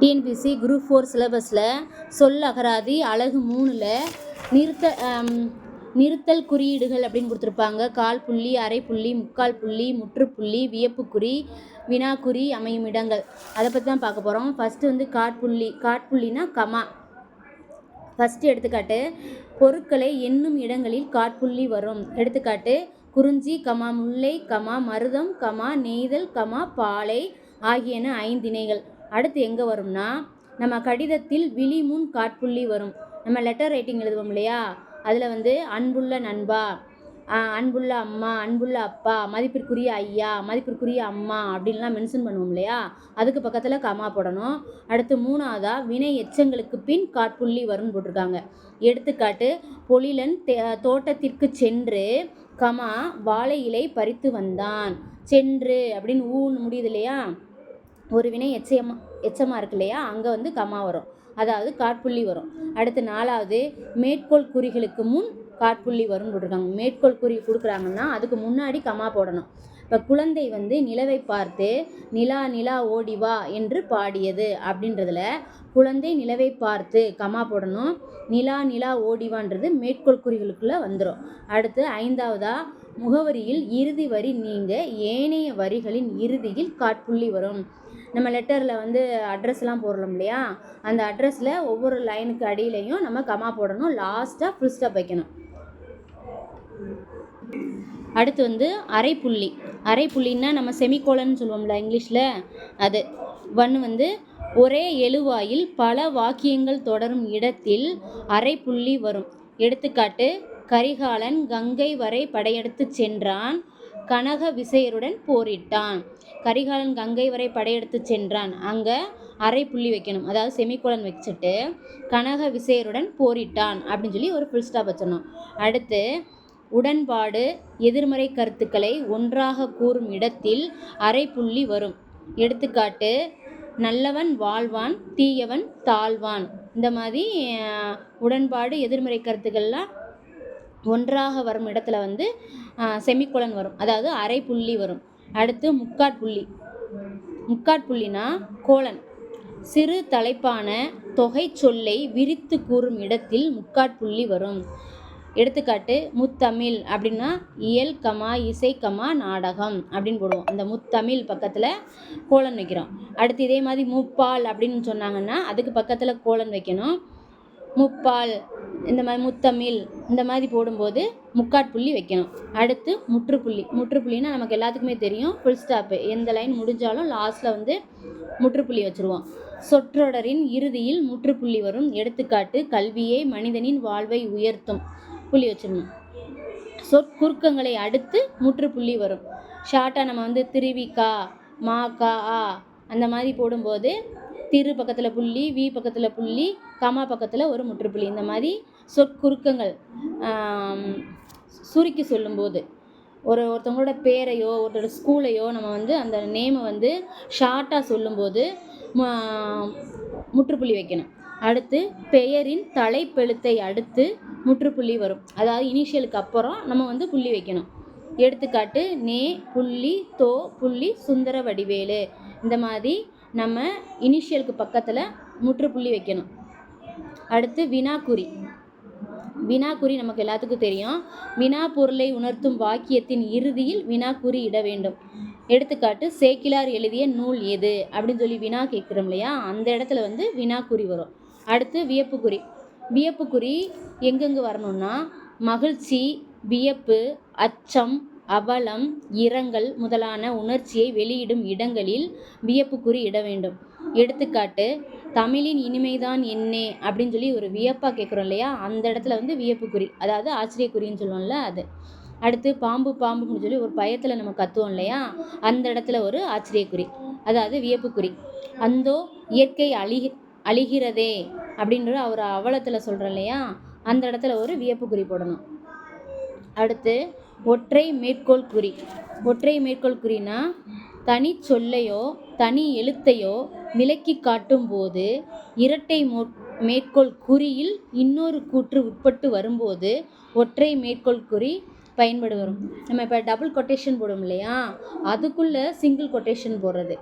TNPSC group four சிலபஸில் சொல் அகராதி அழகு மூணில் நிறுத்த நிறுத்தல் குறியீடுகள் அப்படின்னு கொடுத்துருப்பாங்க. கால் புள்ளி அரை புள்ளி முக்கால் புள்ளி முற்றுப்புள்ளி வியப்புக்குறி வினாக்குறி அமையும் இடங்கள். அதை பற்றி தான் பார்க்க போகிறோம் ஃபஸ்ட்டு வந்து காட்புள்ளி காட்புள்ளினா கமா. ஃபஸ்ட்டு எடுத்துக்காட்டு பொருட்களை எண்ணும் இடங்களில் காட்புள்ளி வரும். எடுத்துக்காட்டு குறிஞ்சி கமா முல்லை கமா மருதம் கமா நெய்தல் கமா பாலை ஆகியன ஐந்திணைகள். அடுத்து எங்கே வரும்னா நம்ம கடிதத்தில் விழி முன் காட்புள்ளி வரும். நம்ம லெட்டர் ரைட்டிங் எழுதுவோம் இல்லையா? அதில் வந்து அன்புள்ள நண்பா அன்புள்ள அம்மா அன்புள்ள அப்பா மதிப்பிற்குரிய ஐயா மதிப்பிற்குரிய அம்மா அப்படின்லாம் மென்ஷன் பண்ணுவோம் இல்லையா? அதுக்கு பக்கத்தில் கமா போடணும். அடுத்து மூணாவதாக வினை எச்சங்களுக்கு பின் காட்புள்ளி வரும்னு போட்டிருக்காங்க. எடுத்துக்காட்டு பொழிலன் தோட்டத்திற்கு சென்று கமா வாழை இலை பறித்து வந்தான். சென்று அப்படின்னு ஊன்னு முடியுது இல்லையா? ஒரு வினை எச்சயமாக எச்சமாக இருக்கு இல்லையா? அங்கே வந்து கமா வரும். அதாவது காட்புள்ளி வரும். அடுத்து நாலாவது மேற்கோள் குறிகளுக்கு முன் காட்புள்ளி வரும்னு போட்டிருக்காங்க. மேற்கோள் குறி கொடுக்குறாங்கன்னா அதுக்கு முன்னாடி கமா போடணும். இப்போ குழந்தை வந்து நிலவை பார்த்து நிலா நிலா ஓடி வா என்று பாடியது அப்படின்றதுல குழந்தை நிலவை பார்த்து கமா போடணும். நிலா நிலா ஓடிவான்றது மேற்கோள் குறிகளுக்குள்ளே வந்துடும் அடுத்து ஐந்தாவதாக முகவரியில் இறுதி வரி நீங்க ஏனைய வரிகளின் இறுதியில் காட்புள்ளி வரும். நம்ம லெட்டரில் வந்து அட்ரஸ்லாம் போடுறோம் இல்லையா? அந்த அட்ரஸில் ஒவ்வொரு லைனுக்கு அடியிலையும் நம்ம கமா போடணும். லாஸ்ட்டாக ஃபுல் ஸ்டாப் வைக்கணும். அடுத்து வந்து அரைப்புள்ளி. அரைப்புள்ளின்னா நம்ம செமிகோலன்னு சொல்லுவோம்ல இங்கிலீஷில். அது ஒன் வந்து ஒரே எழுவாயில் பல வாக்கியங்கள் தொடரும் இடத்தில் அரைப்புள்ளி வரும். எடுத்துக்காட்டு கரிகாலன் கங்கை வரை படையெடுத்து சென்றான். கனக விசையருடன் போரிட்டான். கரிகாலன் கங்கை வரை படையெடுத்து சென்றான். அங்கே அரை புள்ளி வைக்கணும். அதாவது செமிகோலன் வச்சுட்டு கனக விசையருடன் போரிட்டான் அப்படின்னு சொல்லி ஒரு ஃபுல் ஸ்டாப் வச்சிடணும் அடுத்து உடன்பாடு எதிர்மறை கருத்துக்களை ஒன்றாக கூறும் இடத்தில் அரை புள்ளி வரும். எடுத்துக்காட்டு நல்லவன் வாழ்வான் தீயவன் தாழ்வான். இந்த மாதிரி உடன்பாடு எதிர்மறை கருத்துக்கள்லாம் ஒன்றாக வரும் இடத்துல வந்து செமிகோலன் வரும். அதாவது அரை புள்ளி வரும். அடுத்து முக்காட்புள்ளி முக்காட்புள்ளினா கோலன். சிறு தலைப்பான தொகை சொல்லை விரித்து கூறும் இடத்தில் முக்காட்புள்ளி வரும். எடுத்துக்காட்டு முத்தமிழ் அப்படின்னா இயல் கமா இசை கமா நாடகம் அப்படின்னு போடுவோம். அந்த முத்தமிழ் பக்கத்தில் கோலன் வைக்கிறோம். அடுத்து இதே மாதிரி முப்பால் அப்படின்னு சொன்னாங்கன்னா அதுக்கு பக்கத்தில் கோலன் வைக்கணும். முப்பால் இந்த மாதிரி முத்தமிழ் இந்த மாதிரி போடும்போது முக்காட்புள்ளி வைக்கணும். அடுத்து முற்றுப்புள்ளி. முற்றுப்புள்ளின்னா நமக்கு எல்லாத்துக்குமே தெரியும். ஃபுல் ஸ்டாப்பு எந்த லைன் முடிஞ்சாலும் லாஸ்ட்டில் வந்து முற்றுப்புள்ளி வச்சுருவோம். சொற்றொடரின் இறுதியில் முற்றுப்புள்ளி வரும். எடுத்துக்காட்டு கல்வியை மனிதனின் வாழ்வை உயர்த்தும். புள்ளி வச்சிடணும். சொற்குறுக்கங்களை அடுத்து முற்றுப்புள்ளி வரும். ஷார்ட்டாக நம்ம வந்து திருவிக்கா மா கா ஆ அந்த மாதிரி போடும்போது திரு பக்கத்தில் புள்ளி வி பக்கத்தில் புள்ளி கமா பக்கத்தில் ஒரு முற்றுப்புள்ளி. இந்த மாதிரி சொற்குறுக்கங்கள் சுருக்கி சொல்லும்போது ஒரு ஒருத்தவங்களோட பேரையோ ஒருத்தரோட ஸ்கூலையோ நம்ம வந்து அந்த நேமை வந்து ஷார்ட்டாக சொல்லும்போது முற்றுப்புள்ளி வைக்கணும். அடுத்து பெயரின் தலைப்பெழுத்தை அடுத்து முற்றுப்புள்ளி வரும். அதாவது இனிஷியலுக்கு அப்புறம் நம்ம வந்து புள்ளி வைக்கணும். எடுத்துக்காட்டு நே புள்ளி தோ புள்ளி சுந்தர வடிவேலு. இந்த மாதிரி நம்ம இனிஷியலுக்கு பக்கத்தில் முற்றுப்புள்ளி வைக்கணும். அடுத்து வினாக்குறி. வினாக்குறி நமக்கு எல்லாத்துக்கும் தெரியும். வினா பொருளை உணர்த்தும் வாக்கியத்தின் இறுதியில் வினாக்குறி இட வேண்டும். எடுத்துக்காட்டு சேக்கிலார் எழுதிய நூல் எது? அப்படின்னு சொல்லி வினா கேட்குறோம் இல்லையா? அந்த இடத்துல வந்து வினாக்குறி வரும். அடுத்து வியப்புக்குறி. வியப்புக்குறி எங்கெங்கே வரணும்னா மகிழ்ச்சி வியப்பு அச்சம் அவலம் இரங்கல் முதலான உணர்ச்சியை வெளியிடும் இடங்களில் வியப்புக்குறி இட வேண்டும். எடுத்துக்காட்டு தமிழின் இனிமைதான் என்னே அப்படின்னு சொல்லி ஒரு வியப்பாக கேட்குறோம் இல்லையா? அந்த இடத்துல வந்து வியப்புக்குறி அதாவது ஆச்சரியக்குறின்னு சொல்லுவோம்ல அது. அடுத்து பாம்பு பாம்புன்னு சொல்லி ஒரு பயத்தில் நம்ம கத்துவோம் இல்லையா? அந்த இடத்துல ஒரு ஆச்சரியக்குறி அதாவது வியப்புக்குறி அந்தோ இயற்கை அழிகி அழிகிறதே அப்படின்ற ஒரு அவலத்தில் சொல்கிறோம் இல்லையா? அந்த இடத்துல ஒரு வியப்புக்குறி போடணும். அடுத்து ஒற்றை மேற்கோள் குறி. ஒற்றை மேற்கோள் குறினா தனி சொல்லையோ தனி எழுத்தையோ விலக்கி காட்டும்போது இரட்டை மோ மேற்கோள் குறியில் இன்னொரு கூற்று உட்பட்டு வரும்போது ஒற்றை மேற்கோள் குறி பயன்படு வரும். நம்ம இப்போ டபுள் கொட்டேஷன் போடும் இல்லையா? அதுக்குள்ளே சிங்கிள் கொட்டேஷன் போடுறது.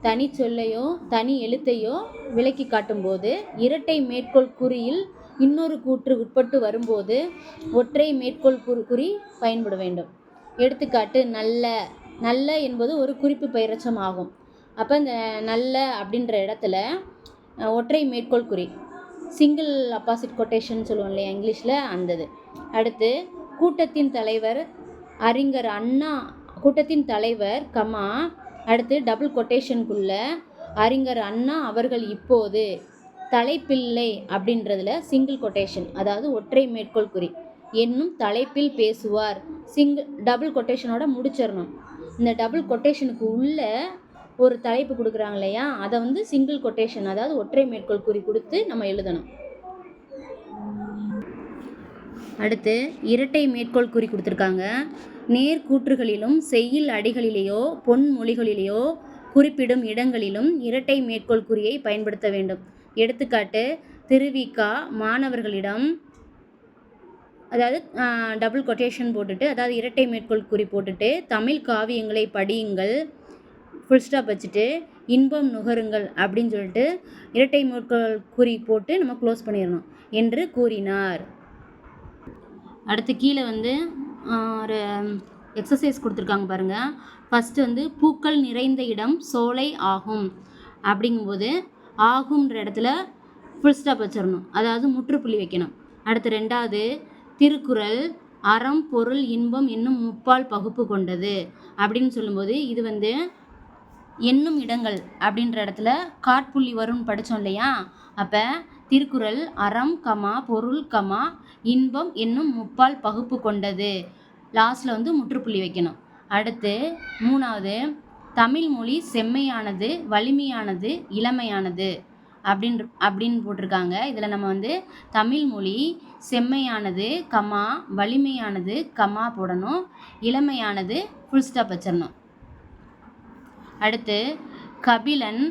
தனி சொல்லையோ தனி எழுத்தையோ விலக்கி காட்டும்போது இரட்டை மேற்கோள் குறியில் இன்னொரு கூற்று உட்பட்டு வரும்போது ஒற்றை மேற்கோள் குறி குறி பயன்பட வேண்டும். எடுத்துக்காட்டு நல்ல. நல்ல என்பது ஒரு குறிப்பு பெயரச்சம் ஆகும். அப்போ இந்த நல்ல அப்படின்ற இடத்துல ஒற்றை மேற்கோள் குறி. சிங்கிள் அப்பாசிட் கொட்டேஷன் சொல்லுவோம் இல்லையா இங்கிலீஷில்? அந்தது. அடுத்து கூட்டத்தின் தலைவர் அறிஞர் அண்ணா கூட்டத்தின் தலைவர் கமா அடுத்து டபுள் கொட்டேஷனுக்குள்ள அறிஞர் அண்ணா அவர்கள் இப்போது. தலைப்பிள்ளை அப்படின்றதுல சிங்கிள் கொட்டேஷன் அதாவது ஒற்றை மேற்கோள் குறி. என்னும் தலைப்பில் பேசுவார். சிங்கிள் டபுள் கொட்டேஷனோட முடிச்சிடணும் இந்த டபுள் கொட்டேஷனுக்கு உள்ள ஒரு தலைப்பு கொடுக்குறாங்க இல்லையா? அதை வந்து சிங்கிள் கொட்டேஷன் அதாவது ஒற்றை மேற்கோள் குறி கொடுத்து நம்ம எழுதணும். அடுத்து இரட்டை மேற்கோள் குறி கொடுத்துருக்காங்க. நேர்கூற்றுகளிலும் செய்யில் அடிகளிலேயோ பொன்மொழிகளிலேயோ குறிப்பிடும் இடங்களிலும் இரட்டை மேற்கோள் குறியை பயன்படுத்த வேண்டும். எடுத்துக்காட்டு திருவிக்கா மாணவர்களிடம் அதாவது டபுள் கொட்டேஷன் போட்டுட்டு அதாவது இரட்டை மேற்கோள் குறி போட்டுட்டு தமிழ் காவியங்களை படியுங்கள் ஃபுல் ஸ்டாப் வச்சுட்டு இன்பம் நுகருங்கள் அப்படின்னு சொல்லிட்டு இரட்டை மேற்கோள் குறி போட்டு நம்ம க்ளோஸ் பண்ணிடணும் என்று கூறினார். அடுத்து கீழே வந்து ஒரு எக்ஸசைஸ் கொடுத்துருக்காங்க பாருங்கள் ஃபஸ்ட்டு வந்து பூக்கள் நிறைந்த இடம் சோலை ஆகும் அப்படிங்கும்போது ஆகுன்ற இடத்துல ஃபுல் ஸ்டாப் வச்சிடணும். அதாவது முற்றுப்புள்ளி வைக்கணும். அடுத்து ரெண்டாவது திருக்குறள் அறம் பொருள் இன்பம் என்னும் முப்பால் பகுப்பு கொண்டது. அப்படின்னு சொல்லும்போது இது வந்து என்னும் இடங்கள் அப்படின்ற இடத்துல காட்புள்ளி வரும்னு படித்தோம் இல்லையா? அப்போ திருக்குறள் அறம் கமா பொருள் கமா இன்பம் என்னும் முப்பால் பகுப்பு கொண்டது. லாஸ்ட்டில் வந்து முற்றுப்புள்ளி வைக்கணும். அடுத்து மூணாவது தமிழ் மொழி செம்மையானது வலிமையானது இளமையானது அப்படின்ற அப்படின்னு போட்டிருக்காங்க. இதில் நம்ம வந்து தமிழ் மொழி செம்மையானது கமா வலிமையானது கமா போடணும். இளமையானது ஃபுல் ஸ்டாப் வச்சிடணும். அடுத்து கபிலன்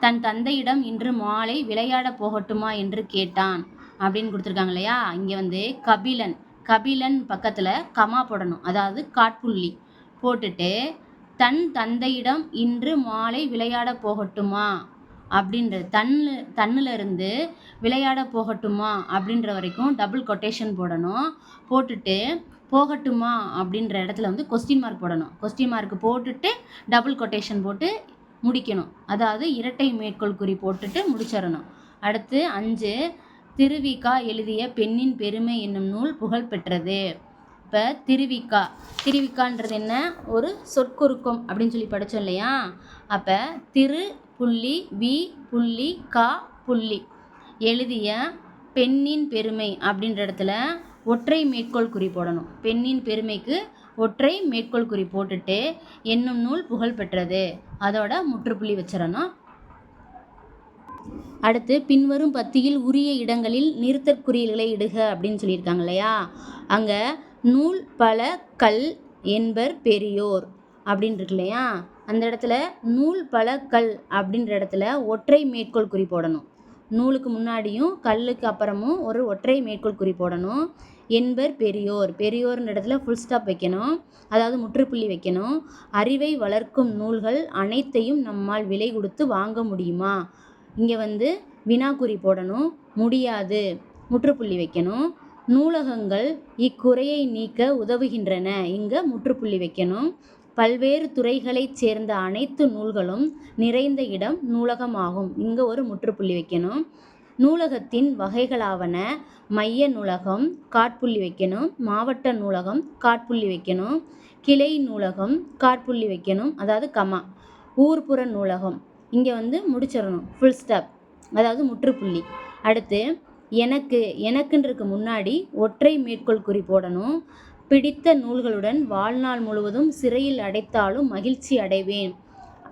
தன் தந்தையிடம் இன்று மாலை விளையாடப் போகட்டுமா என்று கேட்டான் அப்படின்னு கொடுத்துருக்காங்க இல்லையா? இங்கே வந்து கபிலன் கபிலன் பக்கத்தில் கமா போடணும். அதாவது காட்புள்ளி போட்டுட்டு தன் தந்தையிடம் இன்று மாலை விளையாட போகட்டுமா? அப்படின்றது தன்னு தன்னிலிருந்து விளையாட போகட்டுமா? அப்படின்ற வரைக்கும் டபுள் கொட்டேஷன் போடணும். போட்டுட்டு போகட்டுமா? அப்படின்ற இடத்துல வந்து கொஸ்டின் மார்க் போடணும். கொஸ்டின் மார்க் போட்டுட்டு டபுள் கொட்டேஷன் போட்டு முடிக்கணும். அதாவது இரட்டை மேற்கோள் குறி போட்டுட்டு முடிச்சிடணும். அடுத்து அஞ்சு திருவிக்கா எழுதிய பெண்ணின் பெருமை என்னும் நூல் புகழ் பெற்றது. இப்போ திருவிக்கா. திருவிக்கான்றது என்ன? ஒரு சொற்குறுக்கம் அப்படின்னு சொல்லி படித்தோம் இல்லையா? அப்போ திரு புள்ளி வி புள்ளி கா புள்ளி. எழுதிய பெண்ணின் பெருமை அப்படின்ற இடத்துல ஒற்றை மேற்கோள் குறி போடணும். பெண்ணின் பெருமைக்கு ஒற்றை மேற்கோள் குறி போட்டுட்டு என்னும் நூல் புகழ் பெற்றது. அதோட முற்றுப்புள்ளி வச்சிடணும். அடுத்து பின்வரும் பத்தியில் உரிய இடங்களில் நிறுத்தற்குறியல்களை இடுக அப்படின்னு சொல்லியிருக்காங்க இல்லையா? அங்கே நூல் பல கல் என்பர் பெரியோர் அப்படின்னு இருக்கு இல்லையா அந்த இடத்துல நூல் பல கல் அப்படின்ற இடத்துல ஒற்றை மேற்கோள் குறி போடணும். நூலுக்கு முன்னாடியும் கல்லுக்கு அப்புறமும் ஒரு ஒற்றை மேற்கோள் குறி போடணும். என்பர் பெரியோர். பெரியோர்ன்ற இடத்துல ஃபுல் ஸ்டாப் வைக்கணும். அதாவது முற்றுப்புள்ளி வைக்கணும். அறிவை வளர்க்கும் நூல்கள் அனைத்தையும் நம்மால் விலை கொடுத்து வாங்க முடியுமா? இங்கே வந்து வினாக்குறி போடணும். முடியாது. முற்றுப்புள்ளி வைக்கணும். நூலகங்கள் இக்குறையை நீக்க உதவுகின்றன. இங்கே முற்றுப்புள்ளி வைக்கணும். பல்வேறு துறைகளைச் சேர்ந்த அனைத்து நூல்களும் நிறைந்த இடம் நூலகமாகும். இங்கே ஒரு முற்றுப்புள்ளி வைக்கணும். நூலகத்தின் வகைகளாவன மைய நூலகம் காட்புள்ளி வைக்கணும். மாவட்ட நூலகம் காட்புள்ளி வைக்கணும். கிளை நூலகம் காட்புள்ளி வைக்கணும். அதாவது கமா ஊர்ப்புற நூலகம். இங்கே வந்து முடிச்சிடணும். ஃபுல் ஸ்டாப் அதாவது முற்றுப்புள்ளி. அடுத்து எனக்கு எனக்குன்றதுக்கு முன்னாடி ஒற்றை மேற்கோள் குறி போடணும். பிடித்த நூல்களுடன் வாழ்நாள் முழுவதும் சிறையில் அடைத்தாலும் மகிழ்ச்சி அடைவேன்.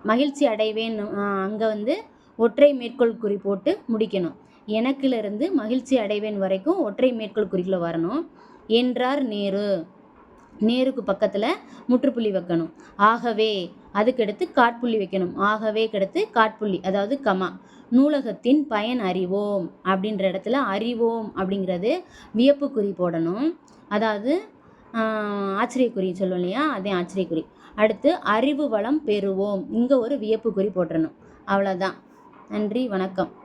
மகிழ்ச்சி அடைவேன் அங்கே வந்து ஒற்றை மேற்கோள் குறி போட்டு முடிக்கணும். எனக்குலேருந்து மகிழ்ச்சி அடைவேன் வரைக்கும் ஒற்றை மேற்கோள் குறிக்குள்ள வரணும். என்றார் நேரு. நேருக்கு பக்கத்தில் முற்றுப்புள்ளி வைக்கணும். ஆகவே அதுக்கடுத்து காட்புள்ளி வைக்கணும். ஆகவே கெடுத்து காட்புள்ளி அதாவது கமா. நூலகத்தின் பயன் அறிவோம் அப்படின்ற இடத்துல அறிவோம் அப்படிங்கிறது வியப்புக்குறி போடணும். அதாவது ஆச்சரியக்குறி சொல்லுவோம் இல்லையா? அதே ஆச்சரியக்குறி. அடுத்து அறிவு வளம் பெறுவோம். இங்கே ஒரு வியப்புக்குறி போட்டுறணும். அவ்வளோதான் நன்றி வணக்கம்.